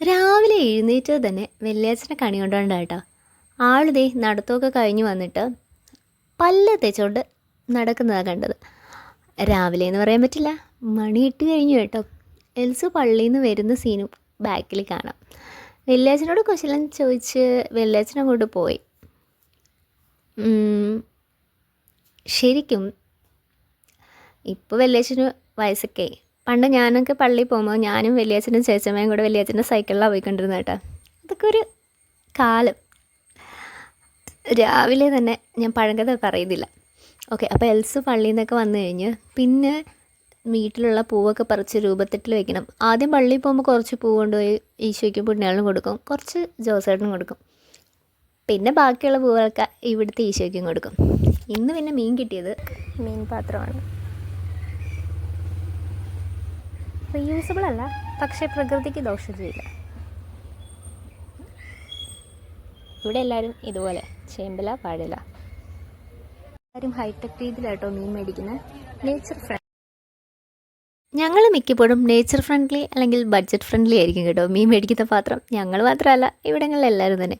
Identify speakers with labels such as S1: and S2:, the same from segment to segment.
S1: രാവിലെ എഴുന്നേറ്റത് തന്നെ വെള്ളിയാച്ചനെ കണി കൊണ്ടുണ്ട് കേട്ടോ. ആളിതേ നടത്തമൊക്കെ കഴിഞ്ഞ് വന്നിട്ട് പല്ല് തേച്ചുകൊണ്ട് നടക്കുന്നതാണ് കണ്ടത്. രാവിലെ എന്ന് പറയാൻ പറ്റില്ല. മണി ഇട്ട് കഴിഞ്ഞു കേട്ടോ. എൽസു പള്ളിയിൽ നിന്ന് വരുന്ന സീനും ബാക്കിൽ കാണാം. വെള്ളിയാച്ചനോട് കുശലൻ ചോദിച്ച് വെള്ളിയാച്ചൻ അങ്ങോട്ട് പോയി. ശരിക്കും ഇപ്പോൾ വെള്ളിയാച്ചന് വയസ്സൊക്കെ. പണ്ട് ഞാനൊക്കെ പള്ളിയിൽ പോകുമ്പോൾ ഞാനും വലിയച്ഛനും ചേച്ചമ്മയും കൂടെ വലിയച്ഛന്റെ സൈക്കിളിലാണ് പോയിക്കൊണ്ടിരുന്നത് കേട്ടോ. അതൊക്കെ ഒരു കാലം. രാവിലെ തന്നെ ഞാൻ പഴങ്കഥ പറയുന്നില്ല ഓക്കെ അപ്പോൾ എൽസ് പള്ളിയിൽ നിന്നൊക്കെ വന്നു കഴിഞ്ഞ് പിന്നെ വീട്ടിലുള്ള പൂവൊക്കെ പറിച്ച് രൂപത്തിൽ വെക്കണം. ആദ്യം പള്ളിയിൽ പോകുമ്പോൾ കുറച്ച് പൂ കൊണ്ടുപോയി ഈശോയ്ക്കും പുണ്യാളിനും കൊടുക്കും. കുറച്ച് ജോസേട്ടനും കൊടുക്കും. പിന്നെ ബാക്കിയുള്ള പൂവൊക്കെ ഇവിടുത്തെ ഈശോയ്ക്കും കൊടുക്കും. ഇന്ന് പിന്നെ മീൻ കിട്ടിയത് മീൻ പാത്രമാണ് റീയൂസബിൾ അല്ല പക്ഷേ പ്രകൃതിക്ക് ദോഷം ചെയ്യില്ല. ഇവിടെ എല്ലാവരും ഇതുപോലെ ചേമ്പല പാടില്ല എല്ലാവരും ഹൈടെക് രീതിയിലാട്ടോ മീൻ മേടിക്കുന്നത് നേച്ചർ ഫ്രണ്ട് ഞങ്ങൾ മിക്കപ്പോഴും നേച്ചർ ഫ്രണ്ട്ലി അല്ലെങ്കിൽ ബഡ്ജറ്റ് ഫ്രണ്ട്ലി ആയിരിക്കും കേട്ടോ മീൻ മേടിക്കുന്ന പാത്രം. ഞങ്ങൾ മാത്രമല്ല ഇവിടങ്ങളിൽ എല്ലാവരും തന്നെ.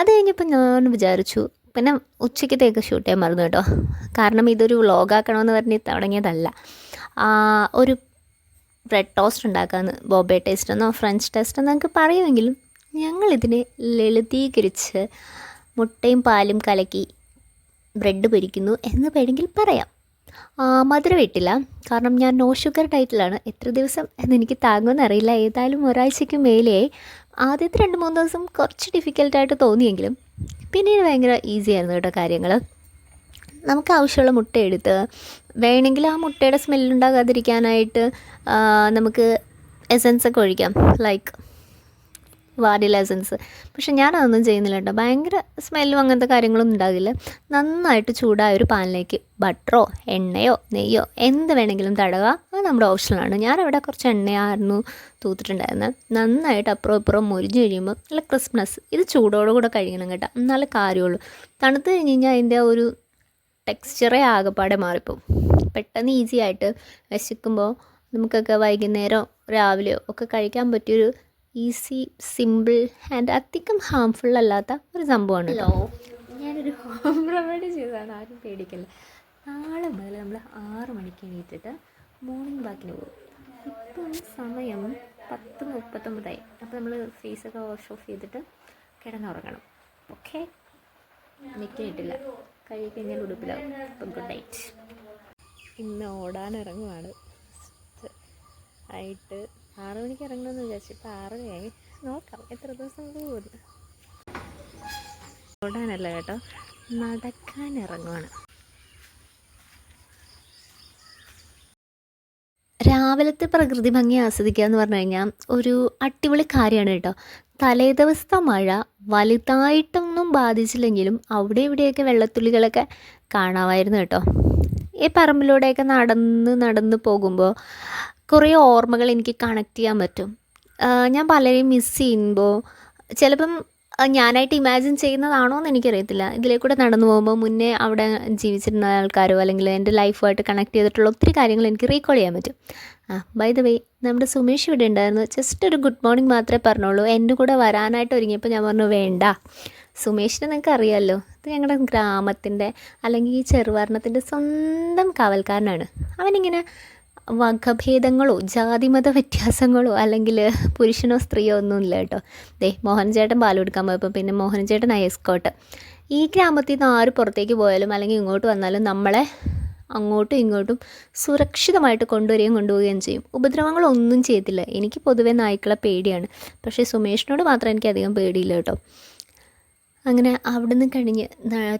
S1: അത് കഴിഞ്ഞപ്പോൾ ഞാൻ വിചാരിച്ചു പിന്നെ ഉച്ചയ്ക്കത്തേക്ക് ഷൂട്ട് ചെയ്യാൻ മറന്നു കേട്ടോ. കാരണം ഇതൊരു വ്ളോഗാക്കണമെന്ന് പറഞ്ഞ് തുടങ്ങിയതല്ല. ഒരു ബ്രെഡ് ടോസ്റ്റ് ഉണ്ടാക്കാമെന്ന് ബോബെ ടേസ്റ്റ് എന്നോ ഫ്രഞ്ച് ടേസ്റ്റ് എന്നൊക്കെ പറയുമെങ്കിലും ഞങ്ങളിതിനെ ലളിതീകരിച്ച് മുട്ടയും പാലും കലക്കി ബ്രെഡ് പൊരിക്കുന്നു എന്ന് വേണമെങ്കിൽ പറയാം. മധുരം ഇട്ടില്ല. കാരണം ഞാൻ നോ ഷുഗർ ഡയറ്റിലാണ് എത്ര ദിവസം എന്നെനിക്ക് താങ്ങുമെന്ന് അറിയില്ല. ഏതായാലും ഒരാഴ്ചയ്ക്ക് മേലെയായി ആദ്യത്തെ രണ്ട് മൂന്ന് ദിവസം കുറച്ച് ഡിഫിക്കൽട്ടായിട്ട് തോന്നിയെങ്കിലും പിന്നീട് ഭയങ്കര ഈസി ആയിരുന്നു കേട്ടോ കാര്യങ്ങൾ നമുക്ക് ആവശ്യമുള്ള മുട്ട എടുത്ത് വേണമെങ്കിൽ ആ മുട്ടയുടെ സ്മെല്ലുണ്ടാകാതിരിക്കാനായിട്ട് നമുക്ക് എസൻസ് ഒക്കെ ഒഴിക്കാം. ലൈക്ക് വാനില എസൻസ് പക്ഷെ ഞാനതൊന്നും ചെയ്യുന്നില്ല കേട്ടോ. ഭയങ്കര സ്മെല്ലും അങ്ങനത്തെ കാര്യങ്ങളൊന്നും ഉണ്ടാകില്ല. നന്നായിട്ട് ചൂടായ ഒരു പാനിലേക്ക് ബട്ടറോ എണ്ണയോ നെയ്യോ എന്ത് വേണമെങ്കിലും തടവുക അത് നമ്മുടെ ഓപ്ഷനാണ് ഞാനവിടെ കുറച്ച് എണ്ണയായിരുന്നു തൂത്തിട്ടുണ്ടായിരുന്നത് നന്നായിട്ട് അപ്പുറം ഇപ്പുറം മുരിഞ്ഞ് കഴിയുമ്പോൾ നല്ല ക്രിസ്മസ് ഇത് ചൂടോടുകൂടെ കഴിക്കണം കേട്ടോ. എന്നാലേ കാര്യമുള്ളൂ. തണുത്ത് കഴിഞ്ഞ് കഴിഞ്ഞാൽ അതിന്റെ ഒരു ടെക്സ്ചറേ ആകെപ്പാടെ മാറിപ്പോവും. പെട്ടെന്ന് ഈസി ആയിട്ട് വിശക്കുമ്പോൾ നമുക്കൊക്കെ വൈകുന്നേരം രാവിലെയോ ഒക്കെ കഴിക്കാൻ പറ്റിയൊരു ഈസി സിമ്പിൾ ആൻഡ് അധികം ഹാംഫുൾ അല്ലാത്ത ഒരു സംഭവമാണ് ഞാനൊരു ഹോം റെമഡി ചെയ്തതാണ്. ആരും പേടിക്കില്ല. നാളെ മുതൽ നമ്മൾ ആറ് മണിക്ക് എണീറ്റിട്ട് മോർണിംഗ് വാക്കിന് പോകും. ഇപ്പം സമയം പത്ത് മുപ്പത്തൊമ്പതായി. അപ്പോൾ നമ്മൾ ഫേസൊക്കെ വാഷ് ഓഫ് ചെയ്തിട്ട് കിടന്നുറങ്ങണം. ഓക്കെ നിൽക്കിയിട്ടില്ല കഴുകി കഴിഞ്ഞാൽ ഉടുപ്പിലാവും അപ്പം ഗുഡ് നൈറ്റ് ഇന്ന് ഓടാൻ ഇറങ്ങുവാണ്. ആയിട്ട് ആറ് മണിക്ക് ഇറങ്ങണമെന്ന് വിചാരിച്ചു ഇപ്പം ആറരയായി നോക്കാം എത്ര ദിവസം പോകുന്നു ഓടാനല്ല കേട്ടോ നടക്കാൻ ഇറങ്ങുവാണ്. രാവിലത്തെ പ്രകൃതി ഭംഗി ആസ്വദിക്കുക എന്ന് പറഞ്ഞു കഴിഞ്ഞാൽ ഒരു അടിപൊളി കാര്യമാണ് കേട്ടോ. തലേ ദിവസത്തെ മഴ വലുതായിട്ടൊന്നും ബാധിച്ചില്ലെങ്കിലും അവിടെ ഇവിടെയൊക്കെ വെള്ളത്തുള്ളികളൊക്കെ കാണാമായിരുന്നു കേട്ടോ. ഈ പറമ്പിലൂടെയൊക്കെ നടന്ന് നടന്ന് പോകുമ്പോൾ കുറേ ഓർമ്മകൾ എനിക്ക് കണക്ട് ചെയ്യാൻ പറ്റും. ഞാൻ പലരെയും മിസ് ചെയ്യുമ്പോൾ ചിലപ്പം ഞാനായിട്ട് ഇമാജിൻ ചെയ്യുന്നതാണോ എന്ന് എനിക്കറിയത്തില്ല. ഇതിലേ കൂടെ നടന്നു പോകുമ്പോൾ മുന്നേ അവിടെ ജീവിച്ചിരുന്ന ആൾക്കാരോ അല്ലെങ്കിൽ എന്റെ ലൈഫുമായിട്ട് കണക്ട് ചെയ്തിട്ടുള്ള ഒത്തിരി കാര്യങ്ങൾ എനിക്ക് റീകോൾ ചെയ്യാൻ പറ്റും. ആ ബൈ ദ വേ നമ്മുടെ സുമേഷ് ഇവിടെ ഉണ്ടായിരുന്നു. ജസ്റ്റ് ഒരു ഗുഡ് മോർണിംഗ് മാത്രമേ പറഞ്ഞുള്ളൂ. എന്റെ കൂടെ വരാനായിട്ട് ഒരുങ്ങിയപ്പോൾ ഞാൻ പറഞ്ഞു വേണ്ട. സുമേഷിനെ നിങ്ങൾക്ക് അറിയാമല്ലോ ഇത് ഞങ്ങളുടെ ഗ്രാമത്തിന്റെ അല്ലെങ്കിൽ ഈ ചെറുവർണത്തിന്റെ സ്വന്തം കാവൽക്കാരനാണ്. അവനിങ്ങനെ വകഭേദങ്ങളോ ജാതിമത വ്യത്യാസങ്ങളോ അല്ലെങ്കിൽ പുരുഷനോ സ്ത്രീയോ ഒന്നുമില്ല കേട്ടോ. ദേ മോഹൻചേട്ടൻ പാലെടുക്കാൻ പോയപ്പോൾ പിന്നെ മോഹൻചേട്ടൻ എസ്കോട്ട് ഈ ഗ്രാമത്തിൽ നിന്ന് ആര് പുറത്തേക്ക് പോയാലും അല്ലെങ്കിൽ ഇങ്ങോട്ട് വന്നാലും നമ്മളെ അങ്ങോട്ടും ഇങ്ങോട്ടും സുരക്ഷിതമായിട്ട് കൊണ്ടുവരികയും കൊണ്ടുപോവുകയും ചെയ്യും. ഉപദ്രവങ്ങളൊന്നും ചെയ്തില്ല എനിക്ക് പൊതുവേ നായ്ക്കളെ പേടിയാണ്. പക്ഷേ സുമേഷിനോട് മാത്രം എനിക്ക് അധികം പേടിയില്ല കേട്ടോ. അങ്ങനെ അവിടുന്ന് കഴിഞ്ഞ്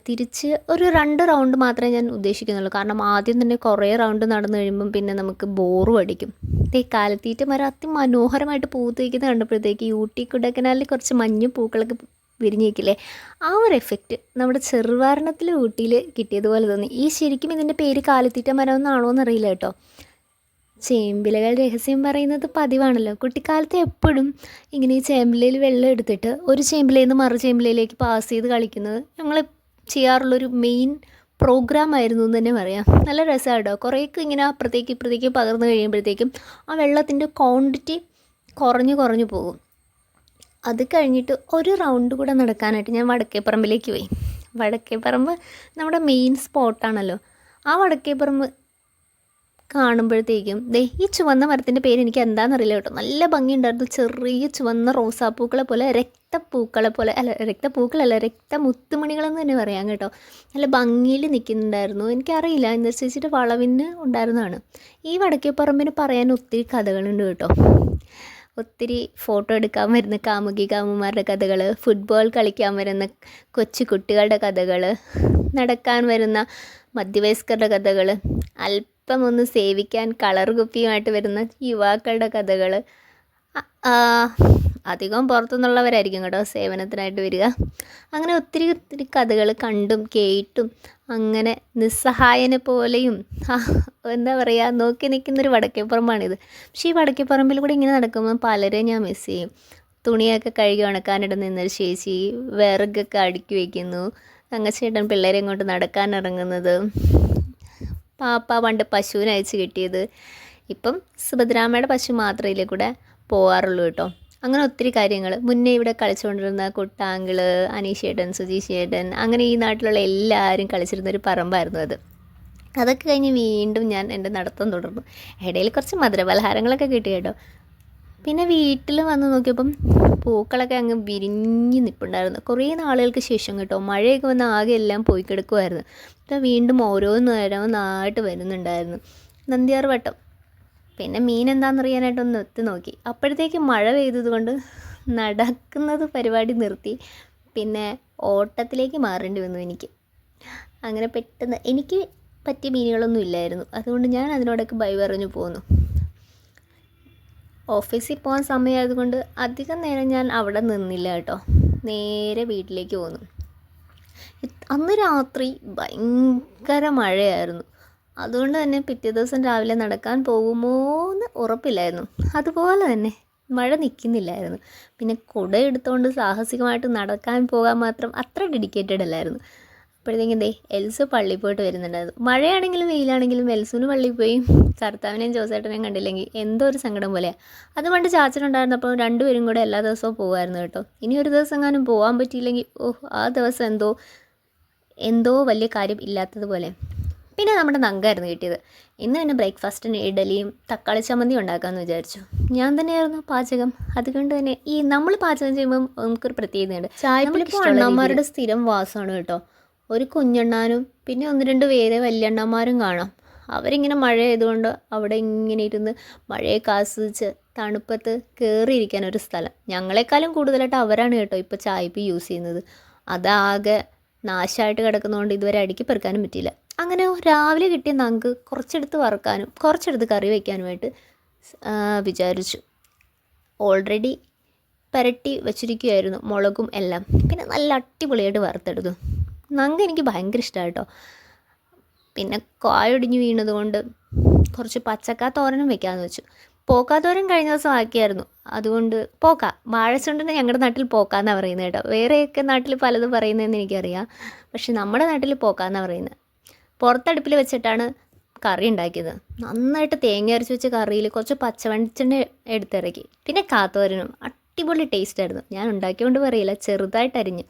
S1: തിരിച്ച് ഒരു രണ്ട് റൗണ്ട് മാത്രമേ ഞാൻ ഉദ്ദേശിക്കുന്നുള്ളൂ. കാരണം ആദ്യം തന്നെ കുറേ റൗണ്ട് നടന്നു കഴിയുമ്പം പിന്നെ നമുക്ക് ബോറും അടിക്കും. ഈ കാലത്തീറ്റ മരം അതിമനോഹരമായിട്ട് പൂത്തേക്കുന്ന കണ്ടപ്പോഴത്തേക്ക് യൂട്ടി കൊടൈക്കനാലിൽ കുറച്ച് മഞ്ഞ പൂക്കളൊക്കെ വിരിഞ്ഞേക്കില്ലേ ആ ഒരു എഫക്റ്റ് നമ്മുടെ ചെറുവാരണത്തിൽ ഊട്ടിയിൽ കിട്ടിയതുപോലെ തോന്നി. ഈ ശരിക്കും ഇതിന്റെ പേര് കാലത്തീറ്റ മരം എന്നാണോ എന്നറിയില്ല കേട്ടോ. ചേമ്പിലകൾ രഹസ്യം പറയുന്നത് പതിവാണല്ലോ. കുട്ടിക്കാലത്ത് എപ്പോഴും ഇങ്ങനെ ഈ ചേമ്പിലയിൽ വെള്ളം എടുത്തിട്ട് ഒരു ചേമ്പിലയിൽ നിന്ന് മറു ചേമ്പിലയിലേക്ക് പാസ് ചെയ്ത് കളിക്കുന്നത് ഞങ്ങൾ ചെയ്യാറുള്ളൊരു മെയിൻ പ്രോഗ്രാം ആയിരുന്നു എന്ന് തന്നെ പറയാം. നല്ല രസമാണ് കേട്ടോ കുറേയൊക്കെ ഇങ്ങനെ അപ്പുറത്തേക്ക് ഇപ്പുറത്തേക്ക് പകർന്നു കഴിയുമ്പോഴത്തേക്കും ആ വെള്ളത്തിന്റെ ക്വാണ്ടിറ്റി കുറഞ്ഞു കുറഞ്ഞു പോകും. അത് കഴിഞ്ഞിട്ട് ഒരു റൗണ്ട് കൂടെ നടക്കാനായിട്ട് ഞാൻ വടക്കേപ്പറമ്പിലേക്ക് പോയി. വടക്കേപ്പറമ്പ് നമ്മുടെ മെയിൻ സ്പോട്ടാണല്ലോ ആ വടക്കേപ്പറമ്പ് കാണുമ്പോഴത്തേക്കും ദേ ഈ ചുവന്ന മരത്തിന്റെ പേര് എനിക്ക് എന്താണെന്നറിയില്ല കേട്ടോ. നല്ല ഭംഗിയുണ്ടായിരുന്നു. ചെറിയ ചുവന്ന റോസാപ്പൂക്കളെ പോലെ രക്തപ്പൂക്കളെ പോലെ അല്ല രക്തപ്പൂക്കളല്ല രക്തമുത്തുമണികളെന്ന് തന്നെ പറയാം കേട്ടോ. നല്ല ഭംഗിയിൽ നിൽക്കുന്നുണ്ടായിരുന്നു. എനിക്കറിയില്ല എന്താ ചേച്ചിയുടെ വളവിന് ഉണ്ടായിരുന്നതാണ്. ഈ വടക്കേപ്പറമ്പിന് പറയാൻ ഒത്തിരി കഥകളുണ്ട് കേട്ടോ. ഒത്തിരി ഫോട്ടോ എടുക്കാൻ വരുന്ന കാമുകി കാമുമാരുടെ കഥകൾ ഫുട്ബോൾ കളിക്കാൻ വരുന്ന കൊച്ചു കുട്ടികളുടെ കഥകൾ നടക്കാൻ വരുന്ന മധ്യവയസ്കരുടെ കഥകൾ അല്പം ഒന്ന് സേവിക്കാൻ കളർ കുപ്പിയുമായിട്ട് വരുന്ന യുവാക്കളുടെ കഥകൾ അധികം പുറത്തുനിന്നുള്ളവരായിരിക്കും കേട്ടോ സേവനത്തിനായിട്ട് വരിക. അങ്ങനെ ഒത്തിരി ഒത്തിരി കഥകൾ കണ്ടും കേട്ടും അങ്ങനെ നിസ്സഹായനെ പോലെയും എന്താ പറയുക നോക്കി നിൽക്കുന്നൊരു വടക്കേപ്പുറമ്പാണിത് പക്ഷേ ഈ വടക്കേപ്പുറമ്പിൽ കൂടെ ഇങ്ങനെ നടക്കുമ്പോൾ പലരെ ഞാൻ മിസ് ചെയ്യും. തുണിയൊക്കെ കഴുകി ഉണക്കാനിട്ട് നിന്നൊരു ചേച്ചി വിറകൊക്കെ അടുക്കി വയ്ക്കുന്നു തങ്ങച്ചേട്ടൻ പിള്ളേരെ ഇങ്ങോട്ട് നടക്കാൻ ഇറങ്ങുന്നത്. പാപ്പ പണ്ട് പശുവിനെ അയച്ച് കിട്ടിയത്. ഇപ്പം സുഭദ്രാമയുടെ പശു മാത്രമേ കൂടെ പോകാറുള്ളൂ കേട്ടോ. അങ്ങനെ ഒത്തിരി കാര്യങ്ങൾ മുന്നേ ഇവിടെ കളിച്ചുകൊണ്ടിരുന്ന കുട്ടാങ്കിൾ അനീഷേട്ടൻ സുജീഷേട്ടൻ അങ്ങനെ ഈ നാട്ടിലുള്ള എല്ലാവരും കളിച്ചിരുന്ന ഒരു പറമ്പായിരുന്നു അത്. അതൊക്കെ കഴിഞ്ഞ് വീണ്ടും ഞാൻ എന്റെ നടത്തം തുടർന്നു. ഇടയിൽ കുറച്ച് മധുരപലഹാരങ്ങളൊക്കെ കിട്ടി കേട്ടോ. പിന്നെ വീട്ടിൽ വന്ന് നോക്കിയപ്പം പൂക്കളൊക്കെ അങ്ങ് വിരിഞ്ഞ് നിൽപ്പുണ്ടായിരുന്നു കുറേ നാളുകൾക്ക് ശേഷം കേട്ടോ മഴയൊക്കെ വന്ന് ആകെ എല്ലാം പോയി കിടക്കുമായിരുന്നു ഇപ്പം വീണ്ടും ഓരോന്ന് ഓരോന്നായിട്ട് വരുന്നുണ്ടായിരുന്നു. നന്ദിയാർ വട്ടം. പിന്നെ മീൻ എന്താണെന്നറിയാനായിട്ട് ഒന്ന് എത്തി നോക്കി. അപ്പോഴത്തേക്ക് മഴ പെയ്തതുകൊണ്ട് നടക്കുന്നത് പരിപാടി നിർത്തി. പിന്നെ ഓട്ടത്തിലേക്ക് മാറേണ്ടി വന്നു എനിക്ക്. അങ്ങനെ പെട്ടെന്ന് എനിക്ക് പറ്റിയ മീനുകളൊന്നും ഇല്ലായിരുന്നു. അതുകൊണ്ട് ഞാൻ അതിനോടൊക്കെ ബൈ പറഞ്ഞു പോന്നു. ഓഫീസിൽ പോകാൻ സമയമായതുകൊണ്ട് അധികം നേരം ഞാൻ അവിടെ നിന്നില്ല കേട്ടോ. നേരെ വീട്ടിലേക്ക് പോന്നു. അന്ന് രാത്രി ഭയങ്കര മഴയായിരുന്നു. അതുകൊണ്ട് തന്നെ പിറ്റേ ദിവസം രാവിലെ നടക്കാൻ പോകുമോ എന്ന് ഉറപ്പില്ലായിരുന്നു. അതുപോലെ തന്നെ മഴ നിൽക്കുന്നില്ലായിരുന്നു പിന്നെ കുട എടുത്തുകൊണ്ട് സാഹസികമായിട്ട് നടക്കാൻ പോകാൻ മാത്രം അത്ര ഡെഡിക്കേറ്റഡ് അല്ലായിരുന്നു. അപ്പോഴത്തേക്കും ദേ എൽസ് പള്ളിയിൽ പോയിട്ട് വരുന്നുണ്ടായിരുന്നു. മഴയാണെങ്കിലും വെയിലാണെങ്കിലും എൽസുന് പള്ളിയിൽ പോയി. കർത്താവിനെയും ജോസേട്ടനെയും കണ്ടില്ലെങ്കിൽ എന്തോ ഒരു സങ്കടം പോലെയാണ് അത് പണ്ട് ചാച്ചനുണ്ടായിരുന്നപ്പോൾ രണ്ടുപേരും കൂടെ എല്ലാ ദിവസവും പോകുമായിരുന്നു കേട്ടോ. ഇനി ഒരു ദിവസം എങ്ങാനും പോകാൻ പറ്റിയില്ലെങ്കിൽ ഓഹ് ആ ദിവസം എന്തോ എന്തോ വലിയ കാര്യം ഇല്ലാത്തതുപോലെ. പിന്നെ നമ്മുടെ നങ്കായിരുന്നു കിട്ടിയത്. ഇന്ന് പിന്നെ ബ്രേക്ക്ഫാസ്റ്റിന് ഇഡലിയും തക്കാളി ചമ്മന്തി ഉണ്ടാക്കാമെന്ന് വിചാരിച്ചു. ഞാൻ തന്നെയായിരുന്നു പാചകം. അതുകൊണ്ട് തന്നെ ഈ നമ്മൾ പാചകം ചെയ്യുമ്പോൾ നമുക്കൊരു പ്രത്യേകതയുണ്ട്. ചായപ്പിലിപ്പോൾ അണ്ണന്മാരുടെ സ്ഥിരം വാസമാണ് കേട്ടോ. ഒരു കുഞ്ഞണ്ണാനും പിന്നെ ഒന്ന് രണ്ട് പേര് വല്യണ്ണന്മാരും കാണാം. അവരിങ്ങനെ മഴ ആയതുകൊണ്ട് അവിടെ ഇങ്ങനെ ഇരുന്ന് മഴയൊക്കെ ആസ്വദിച്ച് തണുപ്പത്ത് കയറിയിരിക്കാൻ ഒരു സ്ഥലം. ഞങ്ങളെക്കാളും കൂടുതലായിട്ട് അവരാണ് കേട്ടോ ഇപ്പോൾ ചായപ്പ് യൂസ് ചെയ്യുന്നത്. അതാകെ നാശമായിട്ട് കിടക്കുന്നതുകൊണ്ട് ഇതുവരെ അടുക്കി പെറുക്കാനും പറ്റിയില്ല. അങ്ങനെ രാവിലെ കിട്ടിയ നങ്ക് കുറച്ചെടുത്ത് വറുക്കാനും കുറച്ചെടുത്ത് കറി വയ്ക്കാനുമായിട്ട് വിചാരിച്ചു. ഓൾറെഡി പുരട്ടി വെച്ചിരിക്കുകയായിരുന്നു മുളകും എല്ലാം. പിന്നെ നല്ല അടിപൊളിയായിട്ട് വറുത്തെടുത്തു. നങ്ക് എനിക്ക് ഭയങ്കര ഇഷ്ടമാണ് കേട്ടോ പിന്നെ കായൊടിഞ്ഞ് വീണത് കൊണ്ട് കുറച്ച് പച്ചക്കാ തോരനും വെക്കാമെന്ന് വെച്ചു. പോക്കാ തോരൻ കഴിഞ്ഞ ദിവസം ആക്കിയായിരുന്നു. അതുകൊണ്ട് പോക്ക. വാഴച്ചുണ്ടിന് ഞങ്ങളുടെ നാട്ടിൽ പോക്കാന്നാണ് പറയുന്നത് കേട്ടോ. വേറെയൊക്കെ നാട്ടിൽ പലതും പറയുന്നതെന്ന് എനിക്കറിയാം. പക്ഷെ നമ്മുടെ നാട്ടിൽ പോക്കാന്നാണ് പറയുന്നത് പുറത്തടുപ്പിൽ വെച്ചിട്ടാണ് കറി ഉണ്ടാക്കിയത് നന്നായിട്ട് തേങ്ങ അരച്ച് വെച്ച കറിയിൽ കുറച്ച് പച്ചവെളിച്ചെണ്ണ എടുത്തിറക്കി. പിന്നെ കാത്തോരനും. അടിപൊളി ടേസ്റ്റ് ആയിരുന്നു. ഞാൻ ഉണ്ടാക്കിയോണ്ട് പറയില്ല. ചെറുതായിട്ട് അരിഞ്ഞ്.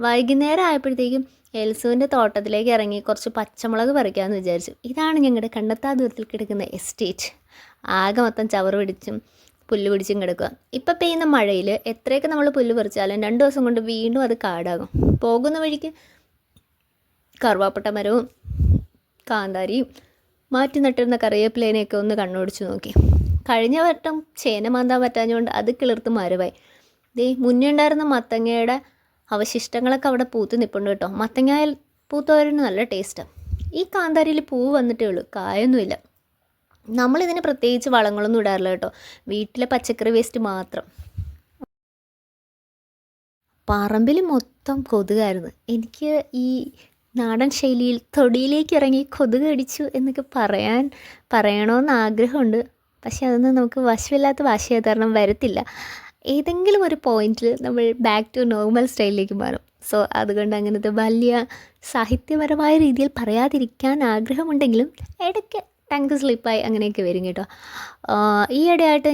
S1: വൈകുന്നേരം ആയപ്പോഴത്തേക്കും എൽസുവിന്റെ തോട്ടത്തിലേക്ക് ഇറങ്ങി കുറച്ച് പച്ചമുളക് പറിക്കാമെന്ന് വിചാരിച്ചു. ഇതാണ് ഞങ്ങളുടെ കണ്ടെത്താ ദൂരത്തിൽ കിടക്കുന്ന എസ്റ്റേറ്റ് ആകെ മൊത്തം ചവറ് പിടിച്ചും പുല്ല് പിടിച്ചും കിടക്കുക. ഇപ്പം പെയ്യുന്ന മഴയിൽ എത്രയൊക്കെ നമ്മൾ പുല്ല് പറിച്ചാലും രണ്ട് ദിവസം കൊണ്ട് വീണ്ടും അത് കാടാകും. പോകുന്ന വഴിക്ക് കറുവാപ്പട്ട മരവും കാന്താരിയും മാറ്റി നട്ടിരുന്ന കറിവേപ്പിലേനെയൊക്കെ ഒന്ന് കണ്ണോടിച്ച് നോക്കി. കഴിഞ്ഞ വട്ടം ചേന മാന്താൻ പറ്റാഞ്ഞുകൊണ്ട് അത് കിളിർത്ത് മരവായി. ദേ മുന്നേ ഉണ്ടായിരുന്ന മത്തങ്ങയുടെ അവശിഷ്ടങ്ങളൊക്കെ അവിടെ പൂത്ത് നിൽപ്പുണ്ട് കേട്ടോ. മത്തങ്ങായ പൂത്തോരന് നല്ല ടേസ്റ്റാണ് ഈ കാന്താരിയിൽ പൂവ് വന്നിട്ടേ ഉള്ളൂ. കായൊന്നുമില്ല. നമ്മളിതിന് പ്രത്യേകിച്ച് വളങ്ങളൊന്നും ഇടാറില്ല കേട്ടോ. വീട്ടിലെ പച്ചക്കറി വേസ്റ്റ് മാത്രം. പറമ്പിൽ മൊത്തം കൊതുകായിരുന്നു. എനിക്ക് ഈ നാടൻ ശൈലിയിൽ തൊടിയിലേക്ക് ഇറങ്ങി കൊതുക് കടിച്ചു എന്നൊക്കെ പറയാൻ പറയണമെന്ന് ആഗ്രഹമുണ്ട്. പക്ഷേ അതൊന്നും നമുക്ക് വശമില്ലാത്ത വാശിയായ കാരണം വരത്തില്ല. ഏതെങ്കിലും ഒരു പോയിന്റിൽ നമ്മൾ ബാക്ക് ടു നോർമൽ സ്റ്റൈലിലേക്ക് മാറും. സോ അതുകൊണ്ട് അങ്ങനത്തെ വലിയ സാഹിത്യപരമായ രീതിയിൽ പറയാതിരിക്കാൻ ആഗ്രഹമുണ്ടെങ്കിലും ഇടയ്ക്ക് ടങ്ക് സ്ലിപ്പായി അങ്ങനെയൊക്കെ വരും കേട്ടോ. ഈ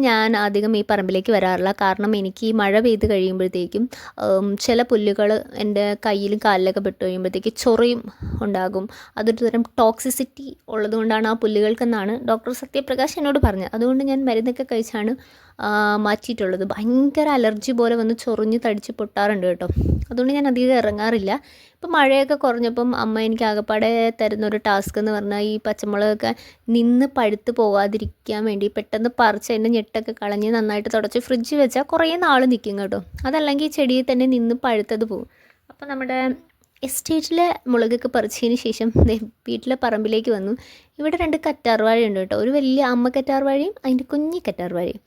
S1: ഞാൻ അധികം ഈ പറമ്പിലേക്ക് വരാറില്ല. കാരണം എനിക്ക് ഈ മഴ പെയ്ത് കഴിയുമ്പോഴത്തേക്കും ചില പുല്ലുകൾ എന്റെ കയ്യിലും കാലിലൊക്കെ പെട്ട് കഴിയുമ്പോഴത്തേക്ക് ചൊറിയും ഉണ്ടാകും. അതൊരു തരം ടോക്സിസിറ്റി ഉള്ളതുകൊണ്ടാണ് ആ പുല്ലുകൾക്കെന്നാണ് ഡോക്ടർ സത്യപ്രകാശ് എന്നോട് പറഞ്ഞത്. അതുകൊണ്ട് ഞാൻ മരുന്നൊക്കെ കഴിച്ചാണ് മാറ്റിയിട്ടുള്ളത്. ഭയങ്കര അലർജി പോലെ വന്ന് ചൊറിഞ്ഞ് തടിച്ച് പൊട്ടാറുണ്ട് കേട്ടോ. അതുകൊണ്ട് ഞാൻ അധികം ഇറങ്ങാറില്ല. ഇപ്പം മഴയൊക്കെ കുറഞ്ഞപ്പം അമ്മ എനിക്ക് ആകപ്പാടെ തരുന്ന ഒരു ടാസ്ക് എന്ന് പറഞ്ഞാൽ ഈ പച്ചമുളകൊക്കെ നിന്ന് പഴുത്ത് പോകാതിരിക്കാൻ വേണ്ടി പെട്ടെന്ന് പറിച്ച് അതിന്റെ ഞെട്ടൊക്കെ കളഞ്ഞ് നന്നായിട്ട് തുടച്ച് ഫ്രിഡ്ജിൽ വെച്ചാൽ കുറേ നാൾ നിൽക്കും കേട്ടോ. അതല്ലെങ്കിൽ ഈ ചെടിയിൽ തന്നെ നിന്ന് പഴുത്തത് പോകും അപ്പോൾ നമ്മുടെ എസ്റ്റേറ്റിലെ മുളകൊക്കെ പറിച്ചതിന് ശേഷം വീട്ടിലെ പറമ്പിലേക്ക് വന്നു. ഇവിടെ രണ്ട് കറ്റാർവാഴയുണ്ട് കേട്ടോ. ഒരു വലിയ അമ്മ കറ്റാർവാഴയും അതിന്റെ കുഞ്ഞി കറ്റാർവാഴയും.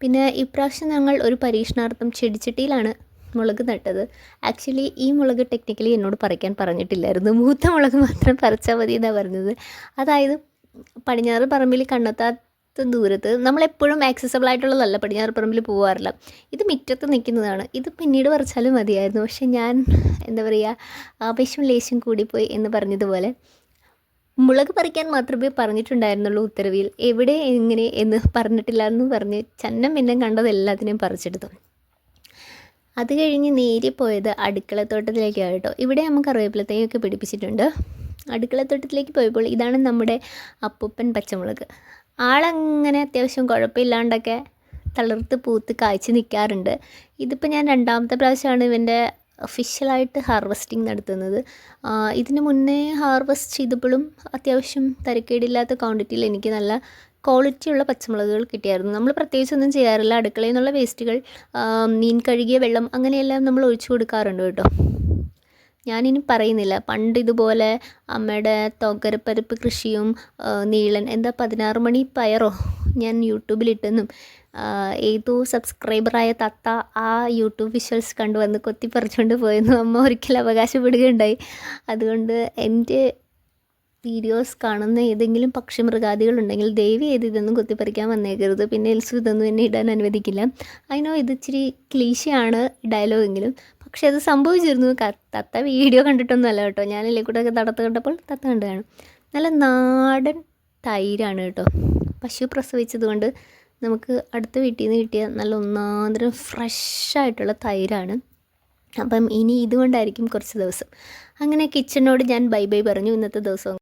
S1: പിന്നെ ഇപ്രാവശ്യം ഞങ്ങൾ ഒരു പരീക്ഷണാർത്ഥം ചെടിച്ചട്ടിയിലാണ് മുളക് നട്ടത്. ആക്ച്വലി ഈ മുളക് ടെക്നിക്കലി എന്നോട് പറിക്കാൻ പറഞ്ഞിട്ടില്ലായിരുന്നു. മൂത്ത മുളക് മാത്രം പറിച്ചാൽ മതി എന്നാണ് പറഞ്ഞത്. അതായത് പടിഞ്ഞാറ് പറമ്പിൽ കണ്ണെത്താത്ത ദൂരത്ത് നമ്മളെപ്പോഴും ആക്സസബിൾ ആയിട്ടുള്ളതല്ല പടിഞ്ഞാറ് പറമ്പിൽ പോകാറില്ല ഇത് മുറ്റത്ത് നിൽക്കുന്നതാണ്. ഇത് പിന്നീട് പറിച്ചാലും മതിയായിരുന്നു. പക്ഷെ ഞാൻ എന്താ പറയുക ആവേശം ലേശം കൂടിപ്പോയി എന്ന് പറഞ്ഞതുപോലെ മുളക് പറിക്കാൻ മാത്രമേ പറഞ്ഞിട്ടുണ്ടായിരുന്നുള്ളൂ ഉത്തരവിൽ. എവിടെ എങ്ങനെ എന്ന് പറഞ്ഞിട്ടില്ല എന്ന് പറഞ്ഞ് ചന്നം പിന്നം കണ്ടത് എല്ലാത്തിനെയും പറിച്ചെടുത്തു. അത് കഴിഞ്ഞ് നേരെ പോയത് അടുക്കളത്തോട്ടത്തിലേക്കാണ് കേട്ടോ. ഇവിടെ നമുക്ക് കറിവേപ്പിലത്തേയൊക്കെ പിടിപ്പിച്ചിട്ടുണ്ട്. അടുക്കളത്തോട്ടത്തിലേക്ക് പോയപ്പോൾ ഇതാണ് നമ്മുടെ അപ്പൂപ്പൻ പച്ചമുളക്. ആളങ്ങനെ അത്യാവശ്യം കുഴപ്പമില്ലാണ്ടൊക്കെ തളർത്ത് പൂത്ത് കായ്ച്ച് നിൽക്കാറുണ്ട്. ഇതിപ്പോൾ ഞാൻ രണ്ടാമത്തെ പ്രാവശ്യമാണ് ഇവന്റെ ഒഫീഷ്യലായിട്ട് ഹാർവസ്റ്റിംഗ് നടത്തുന്നത്. ഇതിന് മുന്നേ ഹാർവസ്റ്റ് ചെയ്തപ്പോഴും അത്യാവശ്യം തരക്കേടില്ലാത്ത ക്വാണ്ടിറ്റിയിൽ എനിക്ക് നല്ല ക്വാളിറ്റിയുള്ള പച്ചമുളകുകൾ കിട്ടിയായിരുന്നു. നമ്മൾ പ്രത്യേകിച്ചൊന്നും ചെയ്യാറില്ല. അടുക്കളയിൽ നിന്നുള്ള വേസ്റ്റുകൾ മീൻ കഴുകിയ വെള്ളം അങ്ങനെയെല്ലാം നമ്മൾ ഒഴിച്ചു കൊടുക്കാറുണ്ട് കേട്ടോ. ഞാനിനി പറയുന്നില്ല. പണ്ട് ഇതുപോലെ അമ്മയുടെ തൊകരപ്പരിപ്പ് കൃഷിയും നീളൻ എന്താ പതിനാറ് മണി പയറോ ഞാൻ യൂട്യൂബിലിട്ടെന്നും ഏതോ സബ്സ്ക്രൈബറായ തത്ത ആ യൂട്യൂബ് വിഷ്വൽസ് കണ്ടു വന്ന് കൊത്തിപ്പറിച്ചുകൊണ്ട് പോയെന്നും അമ്മ ഒരിക്കലും അവകാശപ്പെടുകയുണ്ടായി. അതുകൊണ്ട് എന്റെ വീഡിയോസ് കാണുന്ന ഏതെങ്കിലും പക്ഷി മൃഗാദികളുണ്ടെങ്കിൽ ദയവ് ചെയ്ത് ഇതൊന്നും കുത്തിപ്പറിക്കാൻ വന്നേക്കരുത്. പിന്നെ എൽസു ഇതൊന്നും എന്നെ ഇടാൻ അനുവദിക്കില്ല. അതിനോ ഇത് ഇച്ചിരി ക്ലീശയാണ് ഡയലോഗെങ്കിലും പക്ഷെ അത് സംഭവിച്ചിരുന്നു. തത്ത വീഡിയോ കണ്ടിട്ടൊന്നും അല്ല കേട്ടോ. ഞാനല്ലേ കൂടെയൊക്കെ തടത്ത് കണ്ടപ്പോൾ തത്ത കണ്ടതാണ്. നല്ല നാടൻ തൈരാണ് കേട്ടോ. പശു പ്രസവിച്ചതുകൊണ്ട് നമുക്ക് അടുത്ത വീട്ടിൽ നിന്ന് കിട്ടിയ നല്ല ഒന്നാന്തരം ഫ്രഷായിട്ടുള്ള തൈരാണ്. അപ്പം ഇനി ഇതുകൊണ്ടായിരിക്കും കുറച്ച് ദിവസം. അങ്ങനെ കിച്ചണോട് ഞാൻ ബൈ ബൈ പറഞ്ഞു. ഇന്നത്തെ ദിവസം